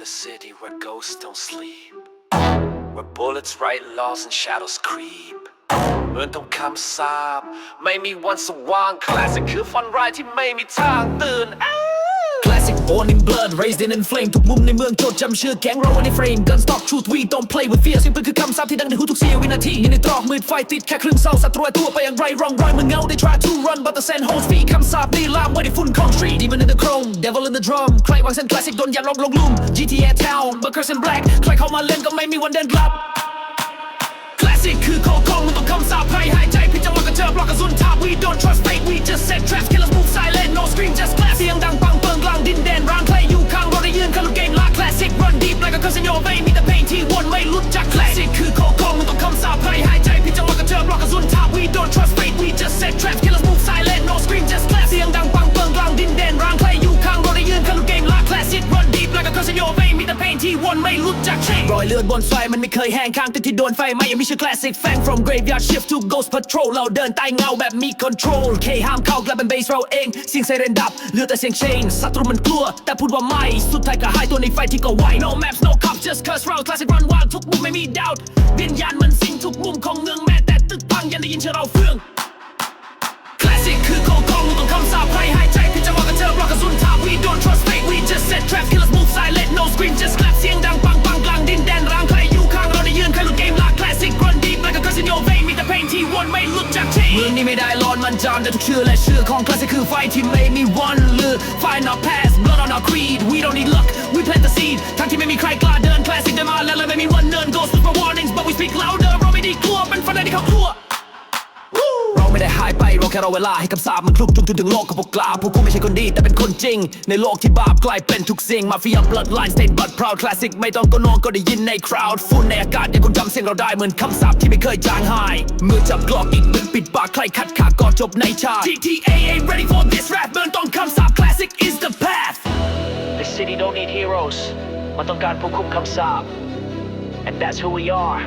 the city where ghosts don't sleep. Where bullets write laws and shadows creep เหมือนต้องคำสาปไม่มีวันสว่างคลาสสิกคือฝันร้ายที่ไม่มีทางตื่น born in blood raised in flame ทุกมุมในเมืองโจดจำชื่อแก๊งเราในเฟรม Gun stock truth we don't play with fear เสียงปืนคือคำสาปที่ดังในหูทุกเสียววินาทีอยู่ในตรอกมืดไฟติดแค่ครึ่งเศร้าศัตรูตัวไปอย่างไรร่องรอยมือนเงา They try to run but the sand holds feet คำสาปนี่ลามไว้ในฝุ่นของ street Demon in the chrome devil in the drum ใครวางเส้น classic โดนยันลงลงลุ่ม GTA town Burgers in black ใครเข้ามาเล่นก็ไม่มีวันเดินกลับคลาสสิกคือโคของมันต้องคำสาปให้หายใจพิจารณากระเจอบล็อกกระสุนทาบ we don't trust fate we just set traps ที่วนไม่ลุดจาก chain รอยเลือดบนไฟมันไม่เคยแห้งข้างแต่ที่โดนไฟไหม้ยังมีชื่อ classic fang from graveyard shift to ghost patrol เราเดินใต้เงาแบบมี control เคห้ามเข้ากลับเป็นเบสเราเองเสียงไซเรนดับเหลือแต่เสียง chain ศัตรูมันกลัว แต่พูดว่าไม่สุดท้ายก็หายตัวในไฟที่ก็ไหว no maps no cops just curse round classic run wild ทุกมุมไม่มี doubt วิญญาณมันสิงทุกมุมของเมืองแม้แต่ตึกพังยังได้ยินเชื่อเรา ได้ร้อนมันจามแต่ทุกชื่อและชื่อของ classic คือไฟที่ไม่มีวันลือ find our past blood on our creed we don't need luck we plant the seed ทั้งที่ไม่มีใครกล้าเดิน classic เดินมาแล้วเลยไม่มีวันเดิน ghost with my warnings but we speak louder แค่รอเวลาให้คำสาปมันคลุกคลุมถึงโลกกับพวกกล้าพวกกูไม่ใช่คนดีแต่เป็นคนจริง ในโลกที่บาปกลายเป็นทุกสิ่งมาฟิยา bloodline stain but proud classic ไม่ต้องก็นอนก็ได้ยินใน crowd ฝุ่นในอากาศยังคงจำเสียงเราได้เหมือนคำสาปที่ไม่เคยจางหายมือจับกลอกอีกเป็นปิดปากใครขัดขาก็จบในชาติ GTA ain't ready for this rap เมืองต้องคำสาป classic is the path The city don't need heroes มันต้องการผู้คุมคำสาป and that's who we are